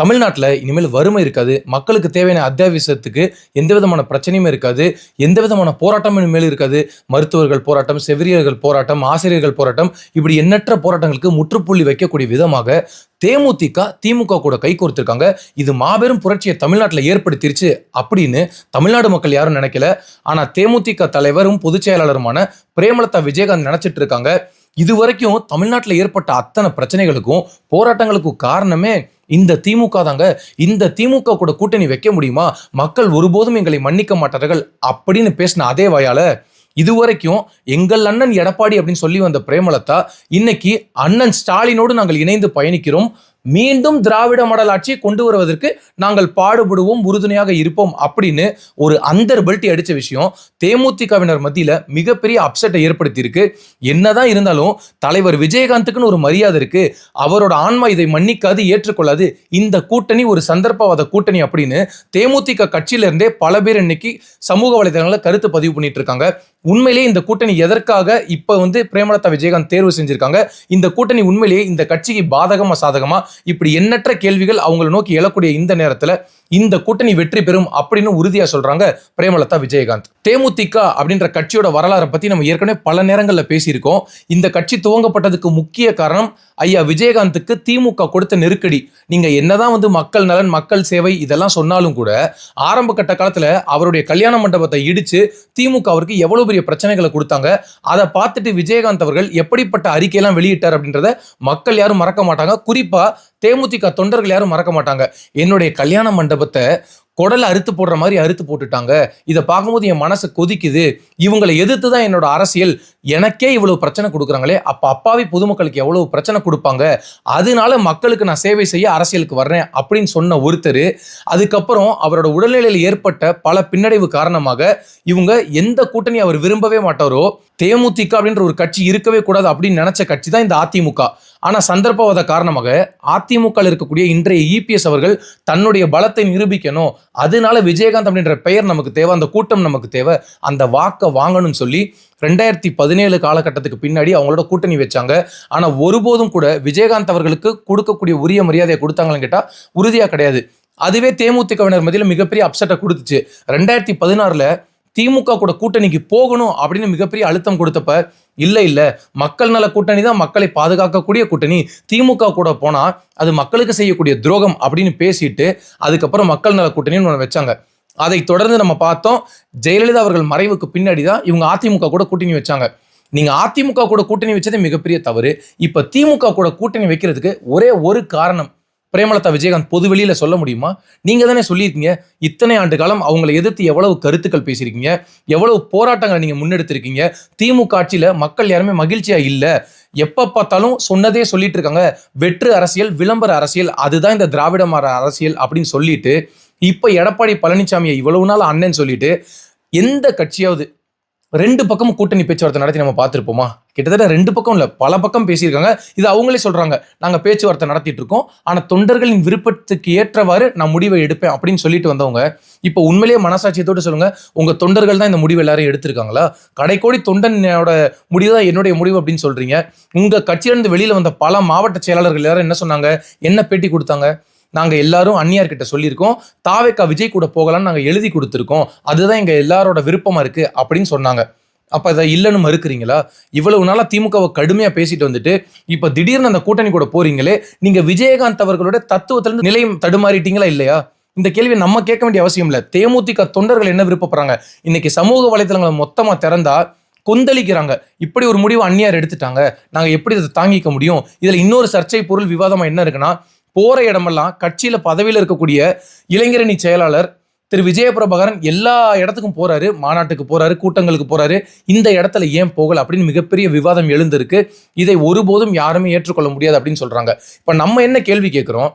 தமிழ்நாட்டில் இனிமேல் வறுமை இருக்காது. மக்களுக்கு தேவையான அத்தியாவசியத்துக்கு எந்த விதமான பிரச்சனையுமே இருக்காது. எந்த விதமான போராட்டமும் இனிமேல் இருக்காது. மருத்துவர்கள் போராட்டம் செவிலியர்கள் போராட்டம் ஆசிரியர்கள் போராட்டம் இப்படி எண்ணற்ற போராட்டங்களுக்கு முற்றுப்புள்ளி வைக்கக்கூடிய விதமாக தேமுதிக திமுக கூட கை கோர்த்திருக்காங்க. இது மாபெரும் புரட்சியை தமிழ்நாட்டில் ஏற்படுத்திருச்சு அப்படின்னு தமிழ்நாடு மக்கள் யாரும் நினைக்கல. ஆனால் தேமுதிக தலைவரும் பொதுச் செயலாளருமான பிரேமலதா விஜயகாந்த் நினைச்சிட்டு இருக்காங்க. இது வரைக்கும் தமிழ்நாட்டில் ஏற்பட்ட அத்தனை பிரச்சனைகளுக்கும் போராட்டங்களுக்கும் காரணமே இந்த திமுக தாங்க இந்த திமுக கூட கூட்டணி வைக்க முடியுமா? மக்கள் ஒருபோதும் எங்களை மன்னிக்க மாட்டார்கள் அப்படின்னு பேசின அதே வாயால இதுவரைக்கும் எங்கள் அண்ணன் எடப்பாடி அப்படின்னு சொல்லி வந்த பிரேமலதா இன்னைக்கு அண்ணன் ஸ்டாலினோடு நாங்கள் இணைந்து பயணிக்கிறோம். மீண்டும் திராவிட மாடல் ஆட்சியை கொண்டு வருவதற்கு நாங்கள் பாடுபடுவோம் உறுதுணையாக இருப்போம் அப்படின்னு ஒரு அந்தர் பெல்ட்டி அடித்த விஷயம் தேமுதிகவினர் மத்தியில் மிகப்பெரிய அப்செட்டை ஏற்படுத்தியிருக்கு. என்னதான் இருந்தாலும் தலைவர் விஜயகாந்துக்குன்னு ஒரு மரியாதை இருக்கு. அவரோட ஆன்மா இதை மன்னிக்காது ஏற்றுக்கொள்ளாது. இந்த கூட்டணி ஒரு சந்தர்ப்பவாத கூட்டணி அப்படின்னு தேமுதிக கட்சியிலிருந்தே பல பேர் இன்னைக்கு சமூக வலைதளங்களில் கருத்து பதிவு பண்ணிட்டு இருக்காங்க. உண்மையிலேயே இந்த கூட்டணி எதற்காக இப்போ வந்து பிரேமலதா விஜயகாந்த் தேர்வு செஞ்சிருக்காங்க? இந்த கூட்டணி உண்மையிலேயே இந்த கட்சிக்கு பாதகமா சாதகமா? இப்படி எண்ணற்ற கேள்விகள் அவங்களை நோக்கி எழக்கூடிய இந்த நேரத்தில் இந்த கூட்டணி வெற்றி பெறும் அப்படின்னு உறுதியாக சொல்கிறாங்க பிரேமலதா விஜயகாந்த். தேமுதிக அப்படின்ற கட்சியோட வரலாறை பற்றி நம்ம ஏற்கனவே பல நேரங்களில் பேசியிருக்கோம். இந்த கட்சி துவங்கப்பட்டதுக்கு முக்கிய காரணம் ஐயா விஜயகாந்துக்கு திமுக கொடுத்த நெருக்கடி. நீங்கள் என்னதான் வந்து மக்கள் நலன் மக்கள் சேவை இதெல்லாம் சொன்னாலும் கூட ஆரம்ப கட்ட காலத்தில் அவருடைய கல்யாண மண்டபத்தை இடித்து திமுக அவருக்கு எவ்வளோ பெரிய பிரச்சனைகளை கொடுத்தாங்க. அதை பார்த்துட்டு விஜயகாந்த் அவர்கள் எப்படிப்பட்ட அறிக்கையெல்லாம் வெளியிட்டார் அப்படின்றத மக்கள் யாரும் மறக்க மாட்டாங்க. குறிப்பாக தேமுதிக தொண்டர்கள் யாரும் மறக்க மாட்டாங்க. என்னுடைய கல்யாண மண்டபத்தை குடலை அறுத்து போடுற மாதிரி அறுத்து போட்டுட்டாங்க. இதை பார்க்கும்போது என் மனசு கொதிக்குது. இவங்களை எதிர்த்து தான் என்னோட அரசியல். எனக்கே இவ்வளவு பிரச்சனை கொடுக்குறாங்களே. அப்போ அப்பாவி பொதுமக்களுக்கு எவ்வளவு பிரச்சனை கொடுப்பாங்க? அதனால மக்களுக்கு நான் சேவை செய்ய அரசியலுக்கு வர்றேன் அப்படின்னு சொன்ன ஒருத்தர் அதுக்கப்புறம் அவரோட உடல்நிலையில் ஏற்பட்ட பல பின்னடைவு காரணமாக இவங்க எந்த கூட்டணி அவர் விரும்பவே மாட்டாரோ தேமுதிக அப்படின்ற ஒரு கட்சி இருக்கவே கூடாது அப்படின்னு நினைச்ச கட்சி தான் இந்த அதிமுக. ஆனா சந்தர்ப்பவாத காரணமாக அதிமுக இருக்கக்கூடிய இன்றைய இபிஎஸ் அவர்கள் தன்னுடைய பலத்தை நிரூபிக்கணும். அதனால விஜயகாந்த் அப்படின்ற பெயர் நமக்கு தேவை அந்த கூட்டம் நமக்கு தேவை. அந்த வாக்கை வாங்கணும்னு சொல்லி ரெண்டாயிரத்தி பதினேழு காலகட்டத்துக்கு பின்னாடி அவங்களோட கூட்டணி வச்சாங்க. ஆனா ஒருபோதும் கூட விஜயகாந்த் அவர்களுக்கு கொடுக்கக்கூடிய உரிய மரியாதையை கொடுத்தாங்கன்னு கேட்டா உறுதியா கிடையாது. அதுவே தேமுதிகவினர் மத்தியில் மிகப்பெரிய அப்செட்டை கொடுத்துச்சு. ரெண்டாயிரத்தி பதினாறில் திமுக கூட கூட்டணிக்கு போகணும் அப்படின்னு மிகப்பெரிய அழுத்தம் கொடுத்தப்ப இல்லை இல்லை. மக்கள் நல கூட்டணி தான் மக்களை பாதுகாக்கக்கூடிய கூட்டணி. திமுக கூட போனால் அது மக்களுக்கு செய்யக்கூடிய துரோகம் அப்படின்னு பேசிட்டு அதுக்கப்புறம் மக்கள் நல கூட்டணின்னு ஒன்று வச்சாங்க. அதை தொடர்ந்து நம்ம பார்த்தோம். ஜெயலலிதா அவர்கள் மறைவுக்கு பின்னாடி தான் இவங்க அதிமுக கூட கூட்டணி வச்சாங்க. நீங்கள் அதிமுக கூட கூட்டணி வச்சதே மிகப்பெரிய தவறு. இப்போ திமுக கூட கூட்டணி வைக்கிறதுக்கு ஒரே ஒரு காரணம் பிரேமலதா விஜயகாந்த் பொது வெளியில சொல்ல முடியுமா? நீங்க தானே சொல்லியிருக்கீங்க இத்தனை ஆண்டு காலம் அவங்களை எதிர்த்து எவ்வளவு கருத்துக்கள் பேசியிருக்கீங்க எவ்வளவு போராட்டங்களை நீங்க முன்னெடுத்திருக்கீங்க திமுக ஆட்சியில மக்கள் யாருமே மகிழ்ச்சியா இல்ல எப்ப பார்த்தாலும் சொன்னதே சொல்லிட்டு இருக்காங்க வெற்று அரசியல் விளம்பர அரசியல் அதுதான் இந்த திராவிட மாற அரசியல் அப்படின்னு சொல்லிட்டு இப்ப எடப்பாடி பழனிசாமியை இவ்வளவு நாள் அண்ணன் சொல்லிட்டு எந்த கட்சியாவது ரெண்டு பக்கமும் கூட்டணி பேச்சுவார்த்தை நடத்தி நம்ம பார்த்துருப்போமா? கிட்டத்தட்ட ரெண்டு பக்கம் இல்லை பல பக்கம் பேசியிருக்காங்க. இது அவங்களே சொல்கிறாங்க நாங்கள் பேச்சுவார்த்தை நடத்திட்டு இருக்கோம். ஆனால் தொண்டர்களின் விருப்பத்துக்கு ஏற்றவாறு நான் முடிவை எடுப்பேன் அப்படின்னு சொல்லிட்டு வந்தவங்க இப்போ உண்மையிலேயே மனசாட்சியத்தோடு சொல்லுங்கள் உங்கள் தொண்டர்கள் தான் இந்த முடிவு எல்லாரும் எடுத்திருக்காங்களா? கடைக்கோடி தொண்டனோட முடிவு தான் என்னுடைய முடிவு அப்படின்னு சொல்கிறீங்க உங்கள் கட்சியிலிருந்து வெளியில் வந்த பல மாவட்ட செயலாளர்கள் எல்லாரும் என்ன சொன்னாங்க? என்ன பேட்டி கொடுத்தாங்க? நாங்கள் எல்லாரும் அந்நியார் கிட்ட சொல்லியிருக்கோம். தாவேக்கா விஜய் கூட போகலாம்னு நாங்கள் எழுதி கொடுத்துருக்கோம். அதுதான் எங்கள் எல்லாரோட விருப்பமாக இருக்குது அப்படின்னு சொன்னாங்க. அப்போ அதை இல்லைன்னு மறுக்கிறீங்களா? இவ்வளவு நாளாக திமுகவை கடுமையாக பேசிட்டு வந்துட்டு இப்போ திடீர்னு அந்த கூட்டணி கூட போறீங்களே நீங்கள் விஜயகாந்த் அவர்களோட தத்துவத்திலிருந்து நிலையம் தடுமாறிட்டீங்களா இல்லையா? இந்த கேள்வியை நம்ம கேட்க வேண்டிய அவசியம் இல்லை. தேமுதிக தொண்டர்கள் என்ன விருப்பப்படுறாங்க? இன்னைக்கு சமூக வலைத்தளங்களை மொத்தமாக திறந்தா கொந்தளிக்கிறாங்க. இப்படி ஒரு முடிவு அந்நியார் எடுத்துட்டாங்க. நாங்கள் எப்படி இதை தாங்கிக்க முடியும்? இதில் இன்னொரு சர்ச்சை பொருள் விவாதமாக என்ன இருக்குன்னா போற இடமெல்லாம் கட்சியில பதவியில் இருக்கக்கூடிய இளைஞரணி செயலாளர் திரு விஜயபிரபாகரன் எல்லா இடத்துக்கும் போறாரு மாநாட்டுக்கு போறாரு கூட்டங்களுக்கு போறாரு. இந்த இடத்துல ஏன் போகல அப்படின்னு மிகப்பெரிய விவாதம் எழுந்திருக்கு. இதை ஒருபோதும் யாருமே ஏற்றுக்கொள்ள முடியாது அப்படின்னு சொல்றாங்க. இப்ப நம்ம என்ன கேள்வி கேட்கிறோம்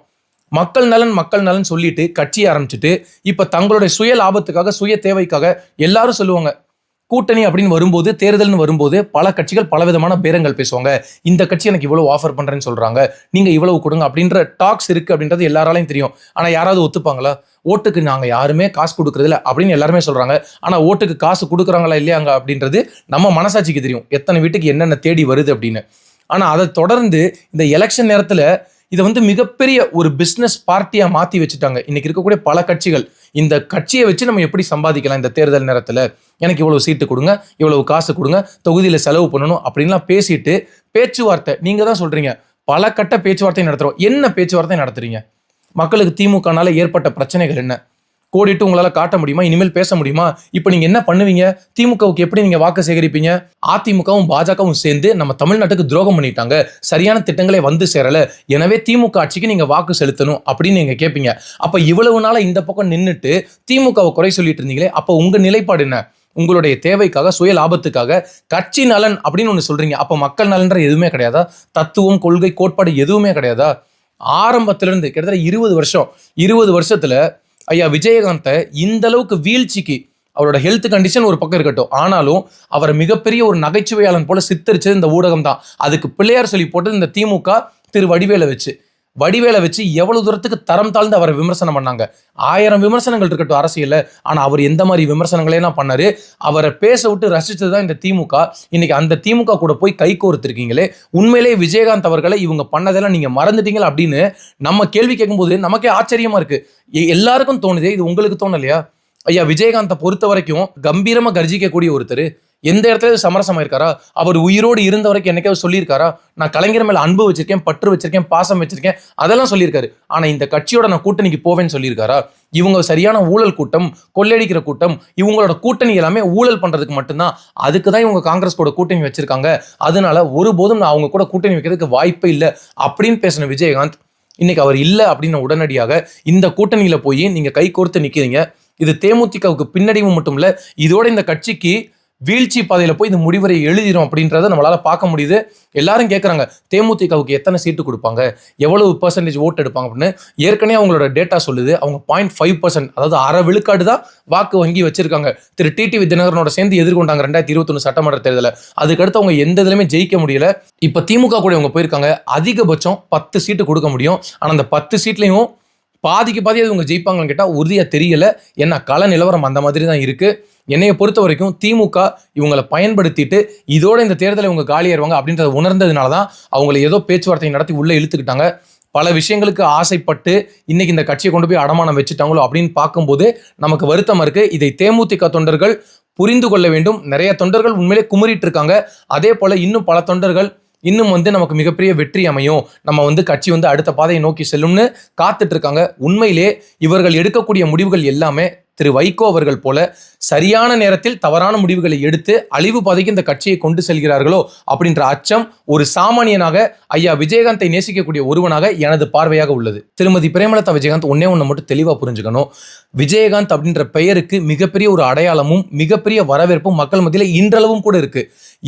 மக்கள் நலன் மக்கள் நலன் சொல்லிட்டு கட்சி ஆரம்பிச்சுட்டு இப்ப தங்களுடைய சுய லாபத்துக்காக சுய தேவைக்காக எல்லாரும் சொல்லுவாங்க. கூட்டணி அப்படின்னு வரும்போது தேர்தல்னு வரும்போது பல கட்சிகள் பலவிதமான பேரங்கள் பேசுவாங்க. இந்த கட்சி எனக்கு இவ்வளவு ஆஃபர் பண்றேன்னு சொல்றாங்க. நீங்க இவ்வளவு கொடுங்க அப்படின்ற டாக்ஸ் இருக்கு அப்படின்றது எல்லாராலையும் தெரியும். ஆனா யாராவது ஒத்துப்பாங்களா? ஓட்டுக்கு நாங்க யாருமே காசு கொடுக்கறது அப்படின்னு எல்லாருமே சொல்றாங்க. ஆனா ஓட்டுக்கு காசு கொடுக்குறாங்களா இல்லையாங்க அப்படின்றது நம்ம மனசாட்சிக்கு தெரியும். எத்தனை வீட்டுக்கு என்னென்ன தேடி வருது அப்படின்னு. ஆனா அதை தொடர்ந்து இந்த எலெக்ஷன் நேரத்துல இதை வந்து மிகப்பெரிய ஒரு பிஸ்னஸ் பார்ட்டியா மாத்தி வச்சுட்டாங்க. இன்னைக்கு இருக்கக்கூடிய பல கட்சிகள். இந்த கட்சியை வச்சு நம்ம எப்படி சம்பாதிக்கலாம் இந்த தேர்தல் நேரத்துல? எனக்கு இவ்வளவு சீட்டு கொடுங்க இவ்வளவு காசு கொடுங்க தொகுதியில் செலவு பண்ணணும் அப்படின்லாம் பேசிட்டு பேச்சுவார்த்தை நீங்கள் தான் சொல்கிறீங்க பல கட்ட பேச்சுவார்த்தை நடத்துகிறோம் என்ன பேச்சுவார்த்தை நடத்துறீங்க? மக்களுக்கு திமுகனால ஏற்பட்ட பிரச்சனைகள் என்ன? கோடிட்டு உங்களால் காட்ட முடியுமா? இனிமேல் பேச முடியுமா? இப்போ நீங்கள் என்ன பண்ணுவீங்க? திமுகவுக்கு எப்படி நீங்கள் வாக்கு சேகரிப்பீங்க? அதிமுகவும் பாஜகவும் சேர்ந்து நம்ம தமிழ்நாட்டுக்கு துரோகம் பண்ணிட்டாங்க. சரியான திட்டங்களே வந்து சேரலை. எனவே திமுக ஆட்சிக்கு நீங்கள் வாக்கு செலுத்தணும் அப்படின்னு நீங்கள் கேட்பீங்க அப்போ இவ்வளவு நாளாக இந்த பக்கம் நின்றுட்டு திமுகவை குறை சொல்லிட்டு இருந்தீங்களே அப்போ உங்கள் நிலைப்பாடு என்ன? உங்களுடைய தேவைக்காக சுய லாபத்துக்காக கட்சி நலன் அப்படின்னு ஒன்று சொல்கிறீங்க அப்போ மக்கள் நலன்ற எதுவுமே கிடையாதா? தத்துவம் கொள்கை கோட்பாடு எதுவுமே கிடையாதா? ஆரம்பத்திலிருந்து கிட்டத்தட்ட இருபது வருஷம் இருபது வருஷத்தில் ஐயா விஜயகாந்தை இந்த அளவுக்கு வீழ்ச்சிக்கு அவரோட ஹெல்த் கண்டிஷன் ஒரு பக்கம் இருக்கட்டும். ஆனாலும் அவரை மிகப்பெரிய ஒரு நகைச்சுவையாளன் போல சித்தரிச்சது இந்த ஊடகம் தான் அதுக்கு பிள்ளையார் சொல்லி போட்டது இந்த திமுக திரு வடிவேலை வச்சு. வடிவேலை வச்சு எவ்வளவு தூரத்துக்கு தரம் தாழ்ந்து அவரை விமர்சனம் பண்ணாங்க? ஆயிரம் விமர்சனங்கள் இருக்கட்டும் அரசியலில் ஆனா அவர் எந்த மாதிரி விமர்சனங்களெல்லாம் பண்ணாரு? அவரை பேச விட்டு ரசிச்சது தான் இந்த திமுக. இன்னைக்கு அந்த திமுக கூட போய் கை கோர்த்திருக்கீங்களே உண்மையிலேயே விஜயகாந்த் அவர்களை இவங்க பண்ணதெல்லாம் நீங்க மறந்துட்டீங்களா அப்படின்னு நம்ம கேள்வி கேட்கும்போது நமக்கே ஆச்சரியமா இருக்கு. எல்லாருக்கும் தோணுது இது உங்களுக்கு தோணலையா? ஐயா விஜயகாந்தை பொறுத்த வரைக்கும் கம்பீரமா கர்ஜிக்கக்கூடிய ஒருத்தர். எந்த இடத்துல சமரசமா இருக்காரா அவர் உயிரோடு இருந்த வரைக்கும் என்னைக்காவது சொல்லியிருக்காரா? நான் கலைஞர் மேலே அன்பு வச்சிருக்கேன் பற்று வச்சிருக்கேன் பாசம் வச்சிருக்கேன் அதெல்லாம் சொல்லியிருக்காரு. ஆனால் இந்த கட்சியோட நான் கூட்டணிக்கு போவேன்னு சொல்லியிருக்காரா? இவங்க சரியான ஊழல் கூட்டம் கொள்ளையடிக்கிற கூட்டம் இவங்களோட கூட்டணி எல்லாமே ஊழல் பண்ணுறதுக்கு மட்டும்தான். அதுக்கு தான் இவங்க காங்கிரஸ் கூட கூட்டணி வச்சிருக்காங்க. அதனால ஒருபோதும் நான் அவங்க கூட கூட்டணி வைக்கிறதுக்கு வாய்ப்பே இல்லை அப்படின்னு பேசின விஜயகாந்த் இன்னைக்கு அவர் இல்லை அப்படின்னு உடனடியாக இந்த கூட்டணியில் போய் நீங்கள் கை கோர்த்து நிற்கிறீங்க இது தேமுதிகவுக்கு பின்னடைவு மட்டும் இல்லை இதோட இந்த கட்சிக்கு வீழ்ச்சி பாதையில் போய் இந்த முடிவரை எழுதிடும் அப்படின்றத நம்மளால் பார்க்க முடியுது. எல்லாரும் கேட்குறாங்க தேமுதிகவுக்கு எத்தனை சீட்டு கொடுப்பாங்க? எவ்வளவு பர்சன்டேஜ் ஓட்டு எடுப்பாங்க அப்படின்னு. ஏற்கனவே அவங்களோட டேட்டா சொல்லுது அவங்க பாயிண்ட் ஃபைவ் பர்சன்ட் அதாவது அரை விழுக்காடு தான் வாக்கு வங்கி வச்சிருக்காங்க. திரு டிடிவி தினகரனோட சேர்ந்து எதிர்கொண்டாங்க ரெண்டாயிரத்தி இருபத்தொன்னு சட்டமன்ற தேர்தலில் அதுக்கடுத்து அவங்க எந்த இதுலையுமே ஜெயிக்க முடியல. இப்போ திமுக கூட இவங்க போயிருக்காங்க அதிகபட்சம் பத்து சீட்டு கொடுக்க முடியும். ஆனால் அந்த பத்து சீட்லையும் பாதிக்கு பாதி அது இவங்க ஜெயிப்பாங்கன்னு கேட்டால் உறுதியாக தெரியல. ஏன்னா கள நிலவரம் அந்த மாதிரி தான் இருக்குது என்னையை பொறுத்த வரைக்கும் திமுக இவங்களை பயன்படுத்திட்டு இதோட இந்த தேர்தலை இவங்க காலியாயிருவாங்க அப்படின்றத உணர்ந்ததுனால தான் அவங்களை ஏதோ பேச்சுவார்த்தை நடத்தி உள்ளே இழுத்துக்கிட்டாங்க. பல விஷயங்களுக்கு ஆசைப்பட்டு இன்னைக்கு இந்த கட்சியை கொண்டு போய் அடமானம் வச்சுட்டாங்களோ அப்படின்னு பார்க்கும்போது நமக்கு வருத்தமாக இருக்குது இதை தேமுதிக தொண்டர்கள் புரிந்து கொள்ள வேண்டும். நிறைய தொண்டர்கள் உண்மையிலே குமரிட்டு இருக்காங்க. அதே போல் இன்னும் பல தொண்டர்கள் இன்னும் வந்து நமக்கு மிகப்பெரிய வெற்றி அமையும். நம்ம வந்து கட்சி வந்து அடுத்த பாதையை நோக்கி செல்லும்னு காத்துட்டு இருக்காங்க. உண்மையிலே இவர்கள் எடுக்கக்கூடிய முடிவுகள் எல்லாமே திரு வைகோ அவர்கள் போல சரியான நேரத்தில் தவறான முடிவுகளை எடுத்து அழிவு பாதைக்கு இந்த கட்சியை கொண்டு செல்கிறார்களோ அப்படின்ற அச்சம் ஒரு சாமானியனாக ஐயா விஜயகாந்தை நேசிக்கக்கூடிய ஒருவனாக எனது பார்வையாக உள்ளது. திருமதி பிரேமலதா விஜயகாந்த் ஒன்னே ஒன்று மட்டும் தெளிவாக புரிஞ்சுக்கணும். விஜயகாந்த் அப்படின்ற பெயருக்கு மிகப்பெரிய ஒரு அடையாளமும் மிகப்பெரிய வரவேற்பும் மக்கள் மத்தியில் இன்றளவும் கூட இருக்கு.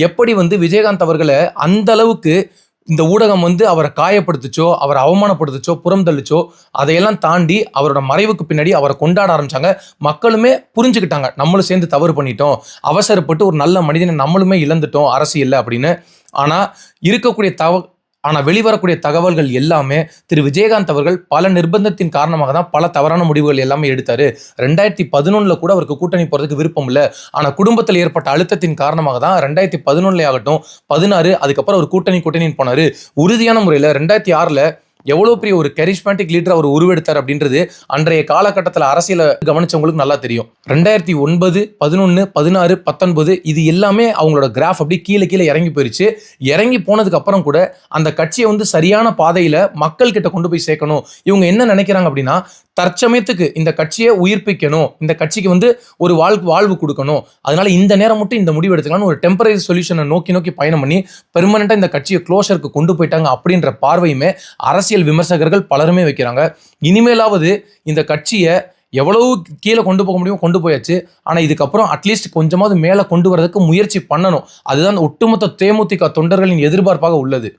எப்படி வந்து விஜயகாந்த் அவர்களை அந்த அளவுக்கு இந்த ஊடகம் வந்து அவரை காயப்படுத்துச்சோ அவரை அவமானப்படுத்துச்சோ புறம் தள்ளிச்சோ அதையெல்லாம் தாண்டி அவரோட மறைவுக்கு பின்னாடி அவரை கொண்டாட ஆரம்பிச்சாங்க. மக்களுமே புரிஞ்சுக்கிட்டாங்க. நம்மளும் சேர்ந்து தவறு பண்ணிட்டோம். அவசரப்பட்டு ஒரு நல்ல மனிதனை நம்மளுமே இழந்துட்டோம். அரசியல்ல அப்படின்னு. ஆனால் இருக்கக்கூடிய தவ ஆனால் வெளிவரக்கூடிய தகவல்கள் எல்லாமே திரு விஜயகாந்த் அவர்கள் பல நிர்பந்தத்தின் காரணமாக தான் பல தவறான முடிவுகள் எல்லாமே எடுத்தார். ரெண்டாயிரத்தி பதினொன்றில் கூட அவருக்கு கூட்டணி போகிறதுக்கு விருப்பம் இல்லை. ஆனால் குடும்பத்தில் ஏற்பட்ட அழுத்தத்தின் காரணமாக தான் ரெண்டாயிரத்தி பதினொன்னுல ஆகட்டும் பதினாறு அதுக்கப்புறம் அவர் கூட்டணி கூட்டணின்னு போனார். உறுதியான முறையில் ரெண்டாயிரத்தி ஆறில் எவ்வளோ பெரிய ஒரு கரிஷ்மேட்டிக் லீடர் அவர் உருவெடுத்தார் அப்படின்றது அன்றைய காலகட்டத்தில் அரசியலை கவனிச்சவங்களுக்கு நல்லா தெரியும். ரெண்டாயிரத்தி ஒன்பது பதினொன்று பதினாறு பத்தொன்பது இது எல்லாமே அவங்களோட கிராஃப் அப்படி கீழே கீழே இறங்கி போயிருச்சு. இறங்கி போனதுக்கு அப்புறம் கூட அந்த கட்சியை வந்து சரியான பாதையில் மக்கள் கிட்ட கொண்டு போய் சேர்க்கணும். இவங்க என்ன நினைக்கிறாங்க அப்படின்னா தற்சமயத்துக்கு இந்த கட்சியை உயிர்ப்பிக்கணும். இந்த கட்சிக்கு வந்து ஒரு வாழ்வு வாழ்வு கொடுக்கணும். அதனால இந்த நேரம் மட்டும் இந்த முடிவு எடுத்துக்கலாம்னு ஒரு டெம்பரரி சொல்யூஷனை நோக்கி நோக்கி பயணம் பண்ணி பெர்மனண்டா இந்த கட்சியை க்ளோஷருக்கு கொண்டு போயிட்டாங்க அப்படின்ற பார்வையுமே அரசியல் விமர்சகர்கள் பலருமே வைக்கிறாங்க. இனிமேலாவது இந்த கட்சியை எவ்வளவு கீழே கொண்டு போக முடியும் கொண்டு போயாச்சு. ஆனால் இதுக்கப்புறம் அட்லீஸ்ட் கொஞ்சமாவது மேலே கொண்டு வரதுக்கு முயற்சி பண்ணணும். அதுதான் ஒட்டுமொத்த தேமுதிக தொண்டர்களின் எதிர்பார்ப்பாக உள்ளது.